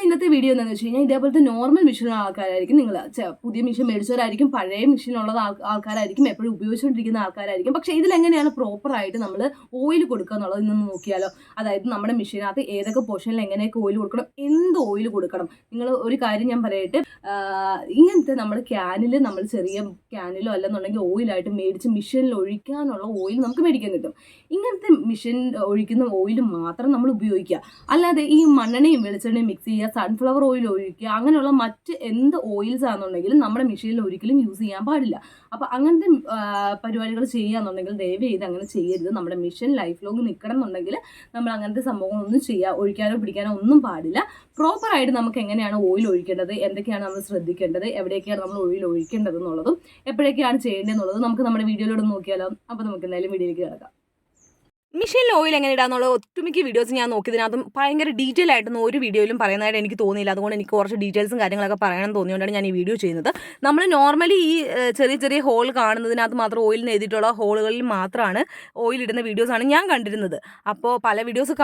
നമ്മുടെ ഇന്നത്തെ വീഡിയോ എന്താണെന്ന് വെച്ച് കഴിഞ്ഞാൽ ഇതേപോലത്തെ നോർമൽ മെഷീനുള്ള ആൾക്കാരായിരിക്കും നിങ്ങൾ പുതിയ മെഷീൻ മേടിച്ചവരായിരിക്കും പഴയ മെഷീനുള്ള ആൾക്കാരായിരിക്കും എപ്പോഴും ഉപയോഗിച്ചുകൊണ്ടിരിക്കുന്ന ആൾക്കാരായിരിക്കും. പക്ഷേ ഇതിലെങ്ങനെയാണ് പ്രോപ്പറായിട്ട് നമ്മൾ ഓയിൽ കൊടുക്കുക എന്നുള്ളത് ഇന്ന് നോക്കിയാലോ? അതായത് നമ്മുടെ മെഷീനകത്ത് ഏതൊക്കെ പോർഷനിൽ എങ്ങനെയൊക്കെ ഓയിൽ കൊടുക്കണം എന്ത് ഓയിൽ കൊടുക്കണം? നിങ്ങൾ ഒരു കാര്യം ഞാൻ പറയട്ടെ. ഇങ്ങനത്തെ നമ്മൾ ക്യാനിൽ നമ്മൾ ചെറിയ ക്യാനിലോ അല്ലെന്നുണ്ടെങ്കിൽ ഓയിലായിട്ട് മേടിച്ച് മെഷീനിൽ ഒഴിക്കാനുള്ള ഓയിൽ നമുക്ക് മേടിക്കാൻ കിട്ടും. ഇങ്ങനത്തെ മെഷീൻ ഒഴിക്കുന്ന ഓയിൽ മാത്രം നമ്മൾ ഉപയോഗിക്കുക. അല്ലാതെ ഈ മണ്ണെണ്ണയും വെളിച്ചെണ്ണയും മിക്സ് ചെയ്യുക സൺഫ്ലവർ ഓയിൽ ഒഴിക്കുക അങ്ങനെയുള്ള മറ്റ് എന്ത് ഓയിൽസ് ആണെന്നുണ്ടെങ്കിലും നമ്മുടെ മെഷീനിൽ ഒരിക്കലും യൂസ് ചെയ്യാൻ പാടില്ല. അപ്പോൾ അങ്ങനത്തെ പരിപാടികൾ ചെയ്യുകയെന്നുണ്ടെങ്കിൽ ദയവ് ചെയ്ത് അങ്ങനെ ചെയ്യരുത്. നമ്മുടെ മിഷൻ ലൈഫ് ലോങ് നിൽക്കണം എന്നുണ്ടെങ്കിൽ നമ്മൾ അങ്ങനത്തെ സംഭവങ്ങളൊന്നും ചെയ്യുക ഒഴിക്കാനോ പിടിക്കാനോ ഒന്നും പാടില്ല. പ്രോപ്പറായിട്ട് നമുക്ക് എങ്ങനെയാണ് ഓയിൽ ഒഴിക്കേണ്ടത് എന്തൊക്കെയാണ് നമ്മൾ ശ്രദ്ധിക്കേണ്ടത് എവിടെയൊക്കെയാണ് നമ്മൾ ഓയിൽ ഒഴിക്കേണ്ടത് എന്നുള്ളതും എപ്പോഴൊക്കെയാണ് ചെയ്യേണ്ടതെന്നുള്ളതും നമുക്ക് നമ്മുടെ വീഡിയോയിലൂടെ നോക്കിയാലോ. അപ്പോൾ നമുക്ക് എന്തായാലും വീഡിയോയിലേക്ക് കിടക്കാം. മിഷീനിൽ ഓയിൽ എങ്ങനെ ഇടാന്നുള്ള ഒട്ടുമിക്ക വീഡിയോസ് ഞാൻ നോക്കിയതിനകത്തും ഭയങ്കര ഡീറ്റെയിൽ ആയിട്ടൊന്നും ഒരു വീഡിയോയിലും പറയുന്നതായിട്ട് എനിക്ക് തോന്നിയില്ല. അതുകൊണ്ട് എനിക്ക് കുറച്ച് ഡീറ്റെയിൽസും കാര്യങ്ങളൊക്കെ പറയണം തോന്നിയോണ്ടാണ് ഞാൻ ഈ വീഡിയോ ചെയ്യുന്നത്. നമ്മൾ നോർമലി ഈ ചെറിയ ചെറിയ ഹോൾ കാണുന്നതിനകത്ത് മാത്രം ഓയിലിന് എഴുതിയിട്ടുള്ള ഹോളുകളിൽ മാത്രമാണ് ഓയിൽ ഇടുന്ന വീഡിയോസാണ് ഞാൻ കണ്ടിരുന്നത്. അപ്പോൾ പല വീഡിയോസ്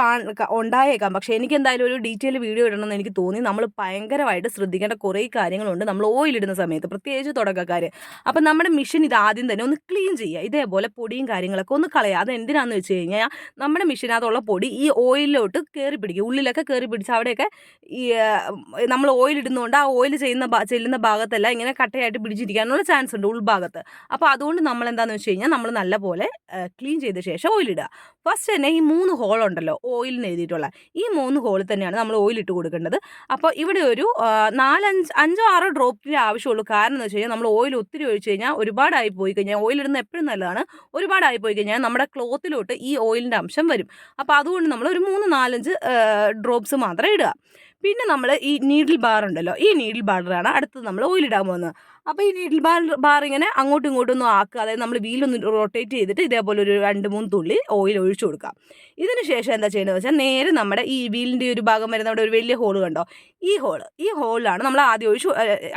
ഉണ്ടായേക്കാം. പക്ഷേ എനിക്ക് എന്തായാലും ഒരു ഡീറ്റെയിൽ വീഡിയോ ഇടണമെന്ന് എനിക്ക് തോന്നി. നമ്മൾ ഭയങ്കരമായിട്ട് ശ്രദ്ധിക്കേണ്ട കുറേ കാര്യങ്ങളുണ്ട്. നമ്മൾ ഓയിൽ ഇടുന്ന സമയത്ത് പ്രത്യേകിച്ച് തുടക്കക്കാർ അപ്പം നമ്മുടെ മിഷൻ ഇത് ആദ്യം തന്നെ ഒന്ന് ക്ലീൻ ചെയ്യുക. ഇതേപോലെ പൊടിയും കാര്യങ്ങളൊക്കെ ഒന്ന് കളയുക. അത് എന്തിനാണെന്ന് വെച്ച് നമ്മുടെ മെഷീനകത്തുള്ള പൊടി ഈ ഓയിലിലോട്ട് കയറി പിടിക്കും. ഉള്ളിലൊക്കെ കയറി പിടിച്ച് അവിടെയൊക്കെ ഈ നമ്മൾ ഓയിൽ ഇടുന്നതുകൊണ്ട് ആ ഓയിൽ ചെയ്യുന്ന ചെല്ലുന്ന ഭാഗത്തെല്ലാം ഇങ്ങനെ കട്ടയായിട്ട് പിടിച്ചിരിക്കാനുള്ള ചാൻസ് ഉണ്ട് ഉൾഭാഗത്ത്. അപ്പോൾ അതുകൊണ്ട് നമ്മൾ എന്താണെന്ന് വെച്ച് കഴിഞ്ഞാൽ നമ്മൾ നല്ലപോലെ ക്ലീൻ ചെയ്ത ശേഷം ഓയിലിടുക ഫസ്റ്റ് തന്നെ ഈ മൂന്ന് ഹോൾ ഉണ്ടല്ലോ ഓയിലിന് എഴുതിയിട്ടുള്ള ഈ മൂന്ന് ഹോളിൽ തന്നെയാണ് നമ്മൾ ഓയിൽ ഇട്ട് കൊടുക്കേണ്ടത്. അപ്പോൾ ഇവിടെ ഒരു നാലഞ്ച് അഞ്ചോ ആറോ ഡ്രോപ്പിന്റെ ആവശ്യമുള്ളൂ. കാരണം എന്ന് വെച്ച് കഴിഞ്ഞാൽ നമ്മൾ ഓയിൽ ഒത്തിരി ഒഴിച്ച് കഴിഞ്ഞാൽ ഒരുപാടായി പോയി കഴിഞ്ഞാൽ ഓയിൽ ഇടുന്ന എപ്പോഴും നല്ലതാണ്. ഒരുപാടായി പോയി കഴിഞ്ഞാൽ നമ്മുടെ ക്ലോത്തിലോട്ട് ഈ ഓയിലിന്റെ അംശം വരും. അപ്പോൾ അതുകൊണ്ട് നമ്മൾ ഒരു മൂന്ന് നാലഞ്ച് ഡ്രോപ്സ് മാത്രമേ ഇടുക. പിന്നെ നമ്മൾ ഈ നീഡിൽ ബാർ ഉണ്ടല്ലോ ഈ നീഡിൽ ബാറിലാണ് അടുത്തത് നമ്മൾ ഓയിലിടാൻ പോകുന്നത്. അപ്പോൾ ഈ നീഡിൽ ബാർ ബാർ ഇങ്ങനെ അങ്ങോട്ടും ഇങ്ങോട്ടും ഒന്നും ആക്കുക. അതായത് നമ്മൾ വീലൊന്ന് റൊട്ടേറ്റ് ചെയ്തിട്ട് ഇതേപോലെ ഒരു രണ്ട് മൂന്ന് തുള്ളി ഓയിൽ ഒഴിച്ചു കൊടുക്കുക. ഇതിന് ശേഷം എന്താ ചെയ്യേണ്ടത് വെച്ചാൽ നേരെ നമ്മുടെ ഈ വീലിന്റെ ഒരു ഭാഗം വരുന്ന അവിടെ ഒരു വലിയ ഹോൾ കണ്ടോ? ഈ ഹോൾ ഈ ഹോളിലാണ് നമ്മൾ ആദ്യം ഒഴിച്ചു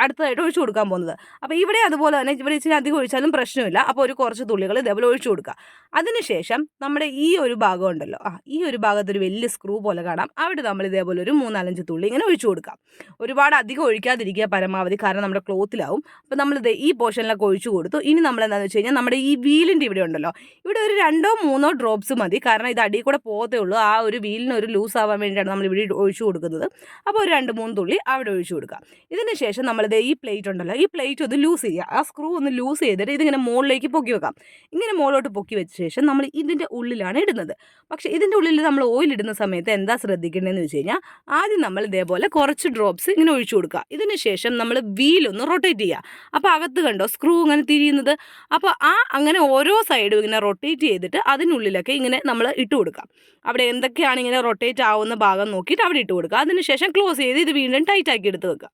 അടുത്തതായിട്ട് ഒഴിച്ചു കൊടുക്കാൻ പോകുന്നത്. അപ്പോൾ ഇവിടെ അതുപോലെ തന്നെ ഇവിടെ ഇച്ചിരി അധികം ഒഴിച്ചാലും പ്രശ്നമില്ല. അപ്പോൾ ഒരു കുറച്ച് തുള്ളികൾ ഇതേപോലെ ഒഴിച്ചു കൊടുക്കുക. അതിനുശേഷം നമ്മുടെ ഈ ഒരു ഭാഗം ഉണ്ടല്ലോ ആ ഈ ഒരു ഭാഗത്ത് ഒരു വലിയ സ്ക്രൂ പോലെ കാണാം. അവിടെ നമ്മൾ ഇതേപോലെ ഒരു മൂന്നാലഞ്ച് തുള്ളി ഇങ്ങനെ ഒഴിച്ചു കൊടുക്കാം ഒരുപാട് അധികം ഒഴിക്കാതിരിക്കുക പരമാവധി കാരണം നമ്മുടെ ക്ലോത്തിലാവും അപ്പോൾ നമ്മൾ ദേ ഈ പോർഷനിലൊക്കെ ഒഴിച്ചു കൊടുത്തു. ഇനി നമ്മൾ എന്താണെന്ന് വെച്ച് കഴിഞ്ഞാൽ നമ്മുടെ ഈ വീലിന്റെ ഇവിടെ ഉണ്ടല്ലോ. ഇവിടെ ഒരു രണ്ടോ മൂന്നോ ഡ്രോപ്സ് മതി. കാരണം ഇത് അടിയിൽ കൂടെ പോകത്തേ ഉള്ളൂ. ആ ഒരു വീലിന് ഒരു ലൂസ് ആവാൻ വേണ്ടിയിട്ടാണ് നമ്മൾ ഇവിടെ ഒഴിച്ചു കൊടുക്കുന്നത്. അപ്പോൾ ഒരു രണ്ട് മൂന്ന് തുള്ളി അവിടെ ഒഴിച്ചു കൊടുക്കുക. ഇതിന് ശേഷം നമ്മളിത് ഈ പ്ലേറ്റ് ഉണ്ടല്ലോ. ഈ പ്ലേറ്റ് ഒന്ന് ലൂസ് ചെയ്യുക. ആ സ്ക്രൂ ഒന്ന് ലൂസ് ചെയ്തിട്ട് ഇതിങ്ങനെ മുകളിലേക്ക് പൊക്കി വെക്കാം. ഇങ്ങനെ മുകളിലോട്ട് പൊക്കി വെച്ച ശേഷം നമ്മൾ ഇതിന്റെ ഉള്ളിലാണ് ഇടുന്നത്. പക്ഷേ ഇതിന്റെ ഉള്ളിൽ നമ്മൾ ഓയിൽ ഇടുന്ന സമയത്ത് എന്താ ശ്രദ്ധിക്കേണ്ടതെന്ന് വെച്ച് കഴിഞ്ഞാൽ ആദ്യം നമ്മൾ ഇതേപോലെ കുറച്ച് ഡ്രോപ്സ് ഇങ്ങനെ ഒഴിച്ചു കൊടുക്കുക. ഇതിന് ശേഷം നമ്മൾ വീലൊന്ന് റൊട്ടേറ്റ് ചെയ്യുക. അപ്പോൾ അകത്ത് കണ്ടോ? സ്ക്രൂ ഇങ്ങനെ തിരിയുന്നത്. അപ്പോൾ ആ അങ്ങനെ ഓരോ സൈഡും ഇങ്ങനെ റൊട്ടേറ്റ് ചെയ്തിട്ട് അതിനുള്ളിലൊക്കെ ഇങ്ങനെ നമ്മൾ ഇട്ട് കൊടുക്കാം. അവിടെ എന്തൊക്കെയാണ് ഇങ്ങനെ റൊട്ടേറ്റ് ആവുന്ന ഭാഗം നോക്കിയിട്ട് അവിടെ ഇട്ട് കൊടുക്കുക അതിനുശേഷം ക്ലോസ് ചെയ്ത് ഇത് വീണ്ടും ടൈറ്റ് ആക്കി എടുത്ത് വെക്കുക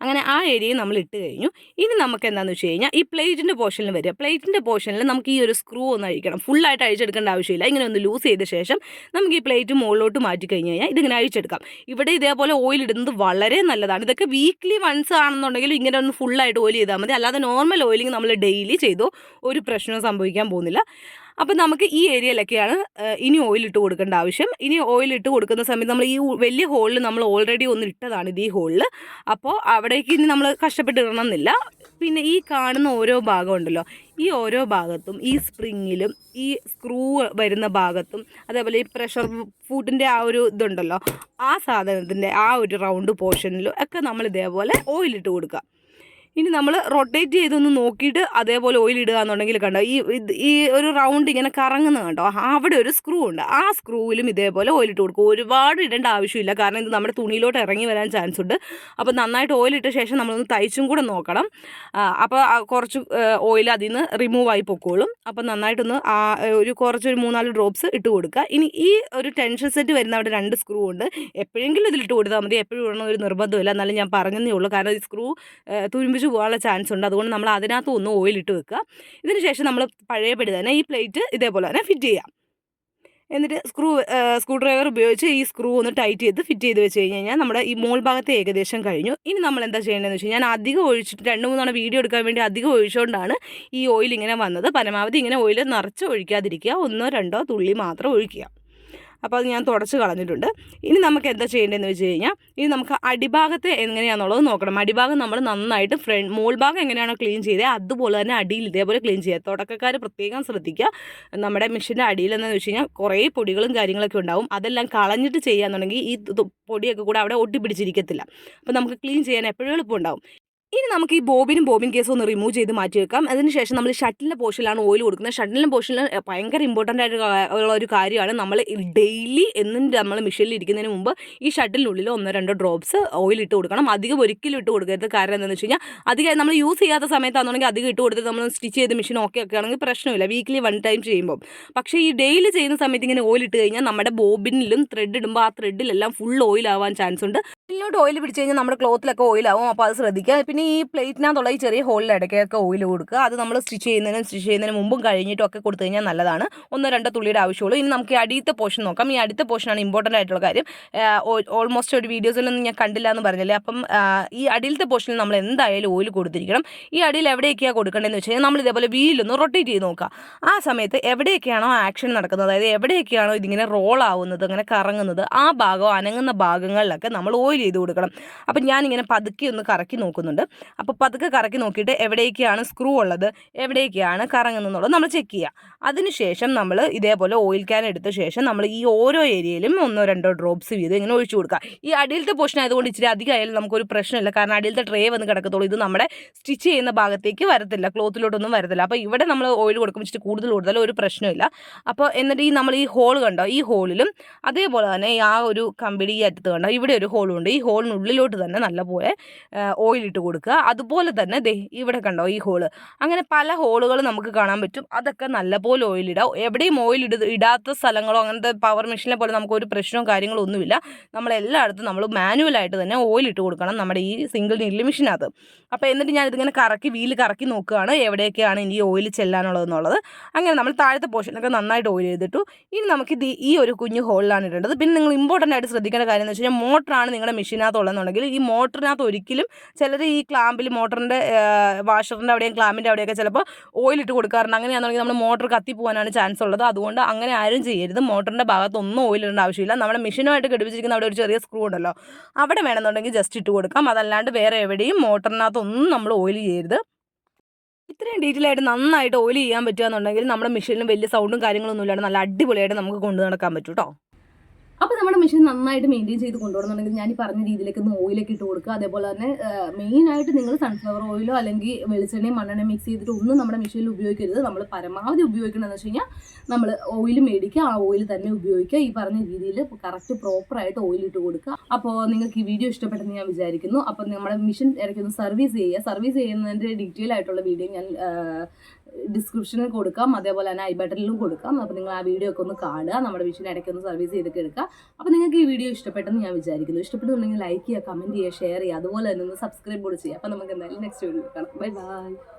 അങ്ങനെ ആ ഏരിയയിൽ നമ്മൾ ഇട്ട് കഴിഞ്ഞു. ഇനി നമുക്ക് എന്താണെന്ന് വെച്ച് കഴിഞ്ഞാൽ ഈ പ്ലേറ്റിന്റെ പോർഷനിൽ വരിക. പ്ലേറ്റിന്റെ പോർഷനിൽ നമുക്ക് ഈ ഒരു സ്ക്രൂ ഒന്ന് അഴിക്കണം. ഫുള്ളായിട്ട് അഴിച്ചെടുക്കേണ്ട ആവശ്യമില്ല. ഇങ്ങനെ ഒന്ന് ലൂസ് ചെയ്ത ശേഷം നമുക്ക് ഈ പ്ലേറ്റ് മുകളിലോട്ട് മാറ്റി കഴിഞ്ഞ് കഴിഞ്ഞാൽ ഇതിങ്ങനെ അഴിച്ചെടുക്കാം. ഇവിടെ ഇതേപോലെ ഓയിൽ ഇടുന്നത് വളരെ നല്ലതാണ്. ഇതൊക്കെ വീക്ക്ലി വൺസ് ആണെന്നുണ്ടെങ്കിലും ഇങ്ങനെ ഒന്ന് ഫുള്ളായിട്ട് ഓയിൽ ചെയ്താൽ മതി. അല്ലാതെ നോർമൽ ഓയിലിംഗ് നമ്മൾ ഡെയിലി ചെയ്തോ ഒരു പ്രശ്നവും സംഭവിക്കാൻ പോകുന്നില്ല. അപ്പം നമുക്ക് ഈ ഏരിയയിലൊക്കെയാണ് ഇനി ഓയിൽ ഇട്ട് കൊടുക്കേണ്ട ആവശ്യം. ഇനി ഓയിൽ ഇട്ട് കൊടുക്കുന്ന സമയത്ത് നമ്മൾ ഈ വലിയ ഹോളിൽ നമ്മൾ ഓൾറെഡി ഒന്ന് ഇട്ടതാണ് ഇത് ഈ ഹോളിൽ അപ്പോൾ അവിടേക്ക് ഇനി നമ്മൾ കഷ്ടപ്പെട്ട് പിന്നെ ഈ കാണുന്ന ഓരോ ഭാഗം ഉണ്ടല്ലോ ഈ ഓരോ ഭാഗത്തും ഈ സ്പ്രിങ്ങിലും ഈ സ്ക്രൂ വരുന്ന ഭാഗത്തും അതേപോലെ ഈ പ്രഷർ ഫുഡിന്റെ ആ ഒരു ഇതുണ്ടല്ലോ ആ സാധനത്തിന്റെ ആ ഒരു റൗണ്ട് പോർഷനിലും ഒക്കെ നമ്മൾ ഇതേപോലെ ഓയിലിട്ട് കൊടുക്കുക. ഇനി നമ്മൾ റൊട്ടേറ്റ് ചെയ്തൊന്ന് നോക്കിയിട്ട് അതേപോലെ ഓയിൽ ഇടുക എന്നുണ്ടെങ്കിൽ കണ്ടോ ഈ ഈ ഒരു റൗണ്ട് ഇങ്ങനെ കറങ്ങുന്നത് കണ്ടോ അവിടെ ഒരു സ്ക്രൂ ഉണ്ട്. ആ സ്ക്രൂവിലും ഇതേപോലെ ഓയിൽ ഇട്ട് കൊടുക്കും. ഒരുപാട് ഇടേണ്ട ആവശ്യമില്ല. കാരണം ഇത് നമ്മുടെ തുണിയിലോട്ട് ഇറങ്ങി വരാൻ ചാൻസ് ഉണ്ട്. അപ്പോൾ നന്നായിട്ട് ഓയിൽ ഇട്ട ശേഷം നമ്മളൊന്ന് തയ്ച്ചും കൂടെ നോക്കണം. അപ്പോൾ കുറച്ച് ഓയിൽ അതിൽ നിന്ന് റിമൂവ് ആയി പൊക്കോളും. അപ്പോൾ നന്നായിട്ടൊന്ന് ആ ഒരു കുറച്ചൊരു മൂന്നാൽ ഡ്രോപ്സ് ഇട്ട് കൊടുക്കുക. ഇനി ഈ ഒരു ടെൻഷൻ സെറ്റ് വരുന്ന അവിടെ രണ്ട് സ്ക്രൂ ഉണ്ട്. എപ്പോഴെങ്കിലും ഇതിലിട്ട് കൊടുത്താൽ മതി. എപ്പോഴും ഇടണം ഒരു നിർബന്ധമില്ല എന്നാലും ഞാൻ പറഞ്ഞതേ ഉള്ളൂ. കാരണം ഈ സ്ക്രൂ തുരുമ്പിച്ച് പോകാനുള്ള ചാൻസ് ഉണ്ട്. അതുകൊണ്ട് നമ്മൾ അതിനകത്ത് ഒന്ന് ഓയിലിട്ട് വെക്കുക. ഇതിന് ശേഷം നമ്മൾ പഴയപടി തന്നെ ഈ പ്ലേറ്റ് ഇതേപോലെ തന്നെ ഫിറ്റ് ചെയ്യാം. എന്നിട്ട് സ്ക്രൂ സ്ക്രൂ ഡ്രൈവർ ഉപയോഗിച്ച് ഈ സ്ക്രൂ ഒന്ന് ടൈറ്റ് ചെയ്ത് ഫിറ്റ് ചെയ്ത് വെച്ച് കഴിഞ്ഞ് കഴിഞ്ഞാൽ നമ്മുടെ ഈ മോൾ ഭാഗത്ത് ഏകദേശം കഴിഞ്ഞു. ഇനി നമ്മൾ എന്താ ചെയ്യേണ്ടതെന്ന് വെച്ച് കഴിഞ്ഞാൽ അധികം ഒഴിച്ചിട്ട് രണ്ട് മൂന്നാണ് വീഡിയോ എടുക്കാൻ വേണ്ടി അധികം ഒഴിച്ചുകൊണ്ടാണ് ഈ ഓയിൽ ഇങ്ങനെ വന്നത്. പരമാവധി ഇങ്ങനെ ഓയിൽ നിറച്ച് ഒഴിക്കാതിരിക്കുക. ഒന്നോ രണ്ടോ തുള്ളി മാത്രം ഒഴിക്കുക. അപ്പോൾ അത് ഞാൻ തുടച്ച് കളഞ്ഞിട്ടുണ്ട്. ഇനി നമുക്ക് എന്താ ചെയ്യേണ്ടതെന്ന് വെച്ച് കഴിഞ്ഞാൽ ഇനി നമുക്ക് അടിഭാഗത്തെ എങ്ങനെയാണെന്നുള്ളത് നോക്കണം. അടിഭാഗം നമ്മൾ നന്നായിട്ട് ഫ്രണ്ട് മോൾ ഭാഗം എങ്ങനെയാണോ ക്ലീൻ ചെയ്തത് അതുപോലെ തന്നെ അടിയിൽ ഇതേപോലെ ക്ലീൻ ചെയ്യുക. തുടക്കക്കാർ പ്രത്യേകം ശ്രദ്ധിക്കുക. നമ്മുടെ മെഷീന്റെ അടിയിൽ എന്താണെന്ന് വെച്ച് കഴിഞ്ഞാൽ കുറേ പൊടികളും കാര്യങ്ങളൊക്കെ ഉണ്ടാവും. അതെല്ലാം കളഞ്ഞിട്ട് ചെയ്യാന്നുണ്ടെങ്കിൽ ഈ പൊടിയൊക്കെ കൂടെ അവിടെ ഒട്ടിപ്പിടിച്ചിരിക്കത്തില്ല. അപ്പോൾ നമുക്ക് ക്ലീൻ ചെയ്യാൻ എപ്പോഴും എളുപ്പമുണ്ടാവും. ഇനി നമുക്ക് ഈ ബോബിനും ബോബിൻ കേസും ഒന്ന് റിമൂവ് ചെയ്ത് മാറ്റി വെക്കാം. അതിനുശേഷം നമ്മൾ ഷട്ടിലിന്റെ പോഷനിലാണ് ഓയിൽ കൊടുക്കുന്നത്. ഷട്ടിലിന്റെ പോഷനിൽ ഭയങ്കര ഇമ്പോർട്ടന്റ് ആയിട്ട് ഉള്ള ഒരു കാര്യമാണ് നമ്മൾ ഡെയിലി എന്നും നമ്മൾ മെഷീനിൽ ഇരിക്കുന്നതിന് മുമ്പ് ഈ ഷട്ടിലിനുള്ളിൽ ഒന്നോ രണ്ടോ ഡ്രോപ്സ് ഓയിൽ ഇട്ട് കൊടുക്കണം. അധികം ഒരിക്കലും ഇട്ട് കൊടുക്കരുത്. കാരണം എന്താണെന്ന് വെച്ച് കഴിഞ്ഞാൽ അധികം നമ്മൾ യൂസ് ചെയ്യാത്ത സമയത്താണെന്നുണ്ടെങ്കിൽ അധികം ഇട്ട് കൊടുത്ത് നമ്മൾ സ്റ്റിച്ച് ചെയ്ത് മെഷീൻ ഓക്കെ ഒക്കെ ആണെങ്കിൽ പ്രശ്നമില്ല. വീക്കിലി വൺ ടൈം ചെയ്യുമ്പോൾ പക്ഷേ ഈ ഡെയിലി ചെയ്യുന്ന സമയത്ത് ഇങ്ങനെ ഓയിൽ ഇട്ട് കഴിഞ്ഞാൽ നമ്മുടെ ബോബിനിലും ത്രെഡ് ഇടുമ്പോൾ ആ ത്രെഡിലെല്ലാം ഫുൾ ഓയിൽ ആവാൻ ചാൻസ് ഉണ്ട്. ഇതിലോട്ട് ഓയിൽ പിടിച്ച് കഴിഞ്ഞാൽ നമ്മുടെ ക്ലോത്തിലൊക്കെ ഓയിലാവും അപ്പോൾ അത് ശ്രദ്ധിക്കുക. പിന്നെ ഈ പ്ലേറ്റിനകത്തുള്ള ഈ ചെറിയ ഹോളിൽ ഇടയ്ക്കൊക്കെ ഓയിൽ കൊടുക്കുക. അത് നമ്മൾ സ്റ്റിച്ച് ചെയ്യുന്നതിനും സ്റ്റിച്ച് ചെയ്യുന്നതിന് മുമ്പും കഴിഞ്ഞിട്ടും ഒക്കെ കൊടുത്തു കഴിഞ്ഞാൽ നല്ലതാണ്. ഒന്നോ രണ്ടോ തുള്ളിയുടെ ആവശ്യമുള്ളൂ. ഇനി നമുക്ക് അടിയത്തെ പോർഷൻ നോക്കാം. ഈ അടുത്ത പോർഷനാണ് ഇമ്പോർട്ടന്റ് ആയിട്ടുള്ള കാര്യം. ഓൾമോസ്റ്റ് ഒരു വീഡിയോസിലൊന്നും ഞാൻ കണ്ടില്ല എന്ന് പറഞ്ഞില്ലേ? അപ്പം ഈ അടിയിലത്തെ പോർഷനിൽ നമ്മൾ എന്തായാലും ഓയിൽ കൊടുത്തിരിക്കണം. ഈ അടിയിൽ എവിടെയൊക്കെയാണ് കൊടുക്കേണ്ടതെന്ന് വെച്ച് കഴിഞ്ഞാൽ നമ്മൾ ഇതേപോലെ വീലൊന്ന് റൊട്ടേറ്റ് ചെയ്ത് നോക്കുക. ആ സമയത്ത് എവിടെയൊക്കെയാണോ ആക്ഷൻ നടക്കുന്നത്? അതായത് എവിടെയൊക്കെയാണോ ഇതിങ്ങനെ റോൾ ആവുന്നത് അങ്ങനെ കറങ്ങുന്നത്? ആ ഭാഗം അനങ്ങുന്ന ഭാഗങ്ങളിലൊക്കെ നമ്മൾ ഓയിൽ ചെയ്ത് കൊടുക്കണം. അപ്പം ഞാനിങ്ങനെ പതുക്കെ ഒന്ന് കറക്കി നോക്കുന്നുണ്ട്. അപ്പോൾ പതുക്കെ കറക്കി നോക്കിയിട്ട് എവിടേക്കാണ് സ്ക്രൂ ഉള്ളത്? എവിടേക്കാണ് കറങ്ങുന്നതെന്നുള്ളത് നമ്മൾ ചെക്ക് ചെയ്യുക അതിനുശേഷം നമ്മൾ ഇതേപോലെ ഓയിൽ ക്യാൻ എടുത്ത ശേഷം നമ്മൾ ഈ ഓരോ ഏരിയയിലും ഒന്നോ രണ്ടോ ഡ്രോപ്സ് വീതം ഇങ്ങനെ ഒഴിച്ചു കൊടുക്കുക. ഈ അടിയിലത്തെ പോർഷൻ ആയതുകൊണ്ട് ഇച്ചിരി അധികം ആയാലും നമുക്കൊരു പ്രശ്നമില്ല. കാരണം അടിയിലത്തെ ട്രേ വന്ന് കിടക്കത്തുള്ളൂ. ഇത് നമ്മുടെ സ്റ്റിച്ച് ചെയ്യുന്ന ഭാഗത്തേക്ക് വരത്തില്ല. ക്ലോത്തിലോട്ടൊന്നും വരത്തില്ല. അപ്പോൾ ഇവിടെ നമ്മൾ ഓയിൽ കൊടുക്കുമ്പോൾ ഇച്ചിരി കൂടുതൽ കൂടുതൽ ഒരു പ്രശ്നമില്ല. അപ്പോൾ എന്നിട്ട് ഈ നമ്മൾ ഈ ഹോൾ കണ്ടോ? ഈ ഹോളിലും അതേപോലെ തന്നെ ആ ഒരു കമ്പിടി ഈ അറ്റത്ത് കണ്ടോ? ഇവിടെ ഒരു ഹോളുണ്ട് ഈ ഹോളിനുള്ളിലോട്ട് തന്നെ നല്ലപോലെ ഓയിലിട്ട് കൊടുക്കുക. അതുപോലെ തന്നെ ദേ ഇവിടെ കണ്ടോ ഈ ഹോൾ. അങ്ങനെ പല ഹോളുകൾ നമുക്ക് കാണാൻ പറ്റും. അതൊക്കെ നല്ലപോലെ ഓയിൽ ഇടാം എവിടെയും ഓയിൽ ഇട ഇടാത്ത സ്ഥലങ്ങളോ അങ്ങനത്തെ പവർ മെഷീനെ പോലെ നമുക്ക് ഒരു പ്രശ്നവും കാര്യങ്ങളോ ഒന്നുമില്ല. നമ്മൾ എല്ലായിടത്തും നമ്മൾ മാനുവലായിട്ട് തന്നെ ഓയിൽ ഇട്ട് കൊടുക്കണം നമ്മുടെ ഈ സിംഗിൾ നീഡിൽ മെഷീനകത്ത് അപ്പോൾ എന്നിട്ട് ഞാൻ ഇതിങ്ങനെ കറക്കി വീൽ കറക്കി നോക്കുകയാണ്. എവിടെയൊക്കെയാണ് ഇനി ഓയിൽ ചെല്ലാനുള്ളതെന്നുള്ളത്. അങ്ങനെ നമ്മൾ താഴത്തെ പോർഷനൊക്കെ നന്നായിട്ട് ഓയിൽ ചെയ്തിട്ടു. ഇനി നമുക്ക് ഈ ഒരു കുഞ്ഞു ഹോളിലാണ് ഇടേണ്ടത്. പിന്നെ നിങ്ങൾ ഇമ്പോർട്ടന്റ് ആയിട്ട് ശ്രദ്ധിക്കേണ്ട കാര്യം എന്ന് വെച്ച് കഴിഞ്ഞാൽ മോട്ടറാണ് നിങ്ങളുടെ മെഷീനകത്തുള്ളതെന്നുണ്ടെങ്കിൽ ഈ മോട്ടറിനകത്ത് ഒരിക്കലും ചിലർ ഈ ക്ലാമ്പിൽ മോട്ടറിന്റെ വാഷറിന്റെ അവിടെയും ക്ലാമ്പിന്റെ അവിടെയൊക്കെ ചിലപ്പോൾ ഓയിൽ ഇട്ട് കൊടുക്കാറുണ്ട്. അങ്ങനെയാണെന്നുണ്ടെങ്കിൽ നമ്മൾ മോട്ടർ കത്തി പോകാനാണ് ചാൻസ് ഉള്ളത്. അതുകൊണ്ട് അങ്ങനെ ആരും ചെയ്യരുത്. മോട്ടറിന്റെ ഭാഗത്തൊന്നും ഓയിൽ ഇടേണ്ട ആവശ്യമില്ല. നമ്മുടെ മെഷീനുമായിട്ട് ഘടിപ്പിച്ചിരിക്കുന്ന അവിടെ ഒരു ചെറിയ സ്ക്രൂ ഉണ്ടല്ലോ. അവിടെ വേണമെന്നുണ്ടെങ്കിൽ ജസ്റ്റ് ഇട്ട് കൊടുക്കാം. അതല്ലാണ്ട് വേറെ എവിടെയും മോട്ടറിനകത്തൊന്നും നമ്മൾ ഓയിൽ ചെയ്യരുത്. ഇത്രയും ഡീറ്റെയിൽ ആയിട്ട് നന്നായിട്ട് ഓയിൽ ചെയ്യാൻ പറ്റുകയെന്നുണ്ടെങ്കിൽ നമ്മുടെ മെഷീനിലും വലിയ സൗണ്ടും കാര്യങ്ങളൊന്നും ഇല്ലാണ്ട് നല്ല അടിപൊളിയായിട്ട് നമുക്ക് കൊണ്ടു നടക്കാൻ പറ്റും കേട്ടോ അപ്പോൾ നമ്മുടെ മെഷീൻ നന്നായിട്ട് മെയിന്റെയിൻ ചെയ്ത് കൊണ്ടുപോകണമെന്നുണ്ടെങ്കിൽ ഞാൻ ഈ പറഞ്ഞ രീതിയിലേക്ക് ഒന്ന് ഓയിലൊക്കെ ഇട്ട് കൊടുക്കുക. അതേപോലെ തന്നെ മെയിൻ ആയിട്ട് നിങ്ങൾ സൺഫ്ലവർ ഓയിലോ അല്ലെങ്കിൽ വെളിച്ചെണ്ണയും മണ്ണെണ്ണയും മിക്സ് ചെയ്തിട്ട് ഒന്നും നമ്മുടെ മെഷീനിൽ ഉപയോഗിക്കരുത്. നമ്മൾ പരമാവധി ഉപയോഗിക്കണമെന്ന് വെച്ച് കഴിഞ്ഞാൽ നമ്മൾ ഓയിൽ മേടിക്കുക ആ ഓയിൽ തന്നെ ഉപയോഗിക്കുക. ഈ പറഞ്ഞ രീതിയിൽ കറക്റ്റ് പ്രോപ്പറായിട്ട് ഓയിൽ ഇട്ട് കൊടുക്കുക. അപ്പോൾ നിങ്ങൾക്ക് ഈ വീഡിയോ ഇഷ്ടപ്പെട്ടെന്ന് ഞാൻ വിചാരിക്കുന്നു. അപ്പോൾ നമ്മുടെ മെഷീൻ ഇടയ്ക്കൊന്ന് സർവീസ് ചെയ്യുക. സർവീസ് ചെയ്യുന്നതിന്റെ ഡീറ്റെയിൽ ആയിട്ടുള്ള വീഡിയോ ഞാൻ ഡിസ്ക്രിപ്ഷനിൽ കൊടുക്കാം. അതേപോലെ തന്നെ ഐ ബട്ടണിലും കൊടുക്കാം. അപ്പോൾ നിങ്ങൾ ആ വീഡിയോ ഒക്കെ ഒന്ന് കാണുക. നമ്മുടെ മെഷീൻ ഇടയ്ക്ക് ഒന്ന് സർവീസ് ചെയ്തൊക്കെ എടുക്കുക. അപ്പോൾ നിങ്ങൾക്ക് ഈ വീഡിയോ ഇഷ്ടപ്പെട്ടെന്ന് ഞാൻ വിചാരിക്കുന്നു. ഇഷ്ടപ്പെട്ടുണ്ടെങ്കിൽ ലൈക്ക് ചെയ്യുക കമന്റ് ചെയ്യുക ഷെയർ ചെയ്യുക. അതുപോലെ തന്നെ ഒന്ന് സബ്സ്ക്രൈബ് കൂടെ ചെയ്യുക. അപ്പോൾ നമുക്ക് എന്തായാലും നെക്സ്റ്റ് വീഡിയോ കാണാം. Bye bye